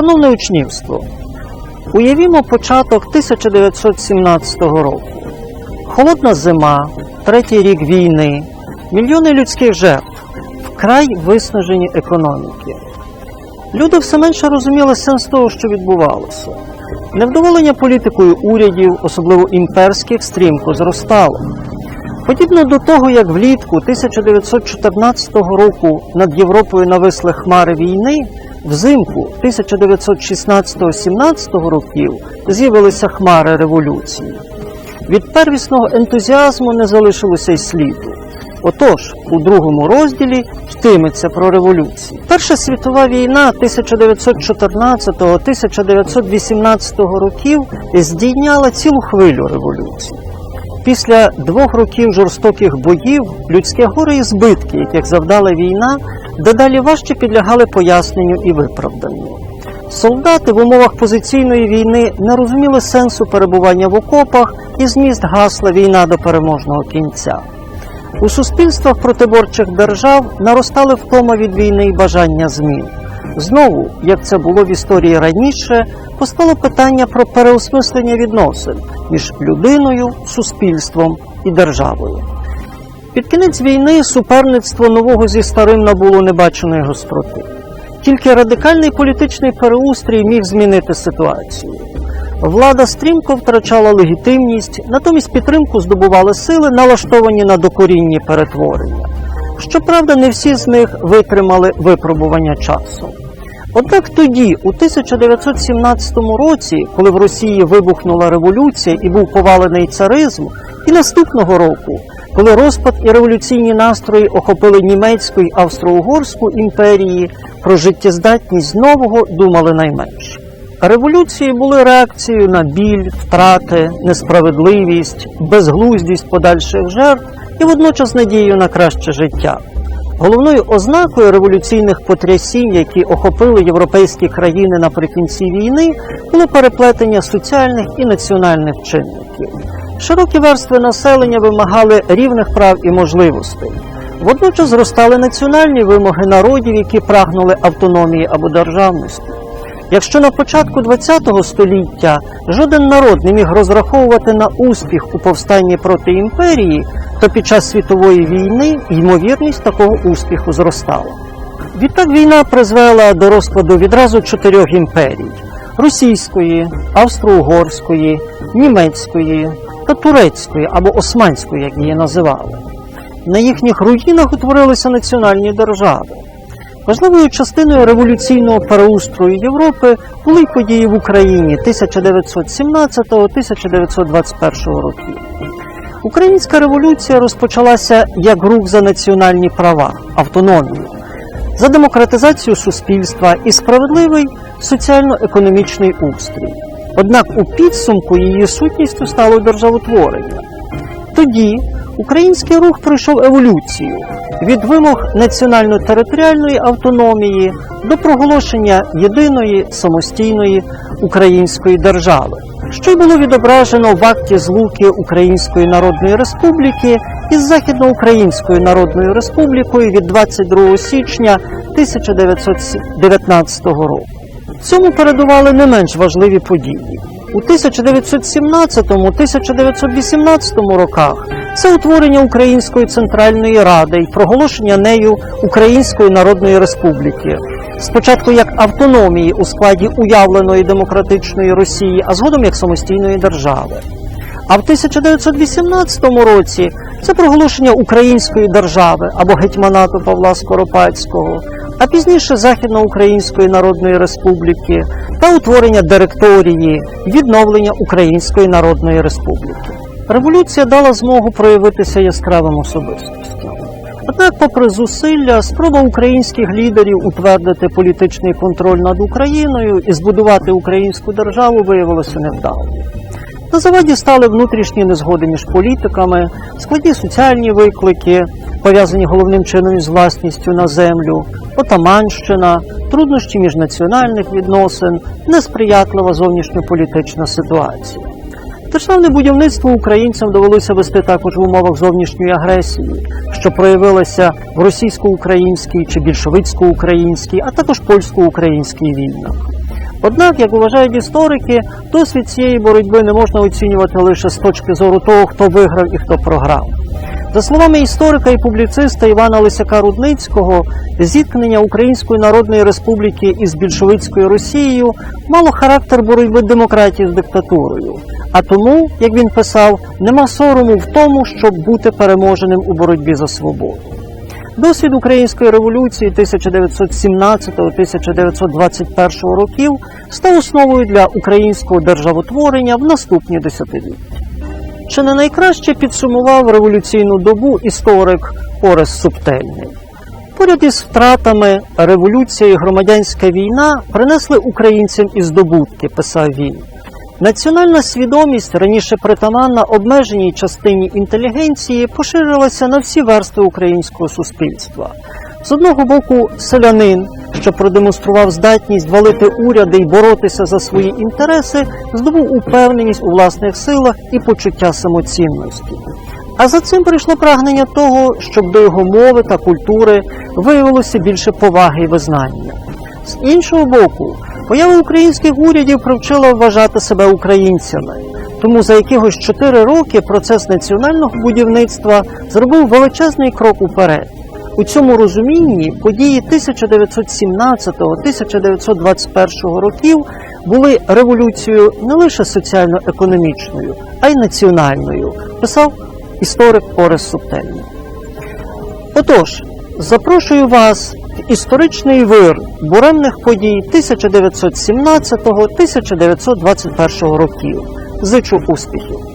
Шановне учнівство, уявімо початок 1917 року. Холодна зима, третій рік війни, мільйони людських жертв, вкрай виснажені економіки. Люди все менше розуміли сенс того, що відбувалося. Невдоволення політикою урядів, особливо імперських, стрімко зростало. Подібно до того, як влітку 1914 року над Європою нависли хмари війни, взимку 1916-17 років з'явилися хмари революції. Від первісного ентузіазму не залишилося й сліду. Отож, у другому розділі йтиметься про революцію. Перша світова війна 1914-1918 років здійняла цілу хвилю революцій. Після двох років жорстоких боїв людське горе і збитки, яких завдала війна, дедалі важче підлягали поясненню і виправданню. Солдати в умовах позиційної війни не розуміли сенсу перебування в окопах і зміст гасла війна до переможного кінця. У суспільствах протиборчих держав наростали втома від війни і бажання змін. Знову, як це було в історії раніше, постало питання про переосмислення відносин між людиною, суспільством і державою. Під кінець війни суперництво нового зі старим набуло небаченої гостроти. Тільки радикальний політичний переустрій міг змінити ситуацію. Влада стрімко втрачала легітимність, натомість підтримку здобували сили, налаштовані на докорінні перетворення. Щоправда, не всі з них витримали випробування часу. Однак тоді, у 1917 році, коли в Росії вибухнула революція і був повалений царизм, і наступного року, коли розпад і революційні настрої охопили німецьку й австро-угорську імперії, про життєздатність нового думали найменше. Революції були реакцією на біль, втрати, несправедливість, безглуздість подальших жертв і водночас надією на краще життя. Головною ознакою революційних потрясінь, які охопили європейські країни наприкінці війни, було переплетення соціальних і національних чинників. Широкі верстви населення вимагали рівних прав і можливостей. Водночас зростали національні вимоги народів, які прагнули автономії або державності. Якщо на початку ХХ століття жоден народ не міг розраховувати на успіх у повстанні проти імперії, то під час світової війни ймовірність такого успіху зростала. Відтак війна призвела до розкладу відразу чотирьох імперій: російської, австро-угорської, німецької та турецької або османської, як її називали. На їхніх руїнах утворилися національні держави. Важливою частиною революційного переустрою Європи були й події в Україні 1917-1921 років. Українська революція розпочалася як рух за національні права, автономію, за демократизацію суспільства і справедливий соціально-економічний устрій. Однак у підсумку її сутністю стало державотворення. Тоді український рух пройшов еволюцію від вимог національно-територіальної автономії до проголошення єдиної самостійної української держави, що й було відображено в акті злуки Української Народної Республіки із Західноукраїнською Народною Республікою від 22 січня 1919 року. Цьому передували не менш важливі події. У 1917-1918 роках це утворення Української Центральної Ради і проголошення нею Української Народної Республіки. Спочатку як автономії у складі уявленої демократичної Росії, а згодом як самостійної держави. А в 1918 році це проголошення Української держави або гетьманату Павла Скоропадського, а пізніше Західноукраїнської Народної Республіки та утворення директорії відновлення Української Народної Республіки. Революція дала змогу проявитися яскравим особистостям. Однак, попри зусилля, спроба українських лідерів утвердити політичний контроль над Україною і збудувати українську державу виявилася невдалою. На заваді стали внутрішні незгоди між політиками, складні соціальні виклики, пов'язані головним чином із власністю на землю, отаманщина, труднощі міжнаціональних відносин, несприятлива зовнішньополітична ситуація. Державне будівництво українцям довелося вести також в умовах зовнішньої агресії, що проявилася в російсько-українській чи більшовицько-українській, а також польсько-українській війнах. Однак, як вважають історики, досвід цієї боротьби не можна оцінювати лише з точки зору того, хто виграв і хто програв. За словами історика і публіциста Івана Лисяка Рудницького, зіткнення Української Народної Республіки із більшовицькою Росією мало характер боротьби демократії з диктатурою. А тому, як він писав, нема сорому в тому, щоб бути переможеним у боротьбі за свободу. Досвід української революції 1917-1921 років став основою для українського державотворення в наступні десятиліття. Чи не найкраще підсумував революційну добу історик Орес Субтельний? Поряд із втратами революція і громадянська війна принесли українцям і здобутки, писав він. Національна свідомість, раніше притаманна обмеженій частині інтелігенції, поширилася на всі верстви українського суспільства. З одного боку, селянин, що продемонстрував здатність валити уряди і боротися за свої інтереси, здобув упевненість у власних силах і почуття самоцінності. А за цим прийшло прагнення того, щоб до його мови та культури виявилося більше поваги і визнання. З іншого боку, поява українських урядів привчила вважати себе українцями. Тому за якихось 4 роки процес національного будівництва зробив величезний крок уперед. У цьому розумінні події 1917-1921 років були революцією не лише соціально-економічною, а й національною, писав історик Орес Субтельний. Отож, запрошую вас в історичний вир буремних подій 1917-1921 років. Зичу успіхів!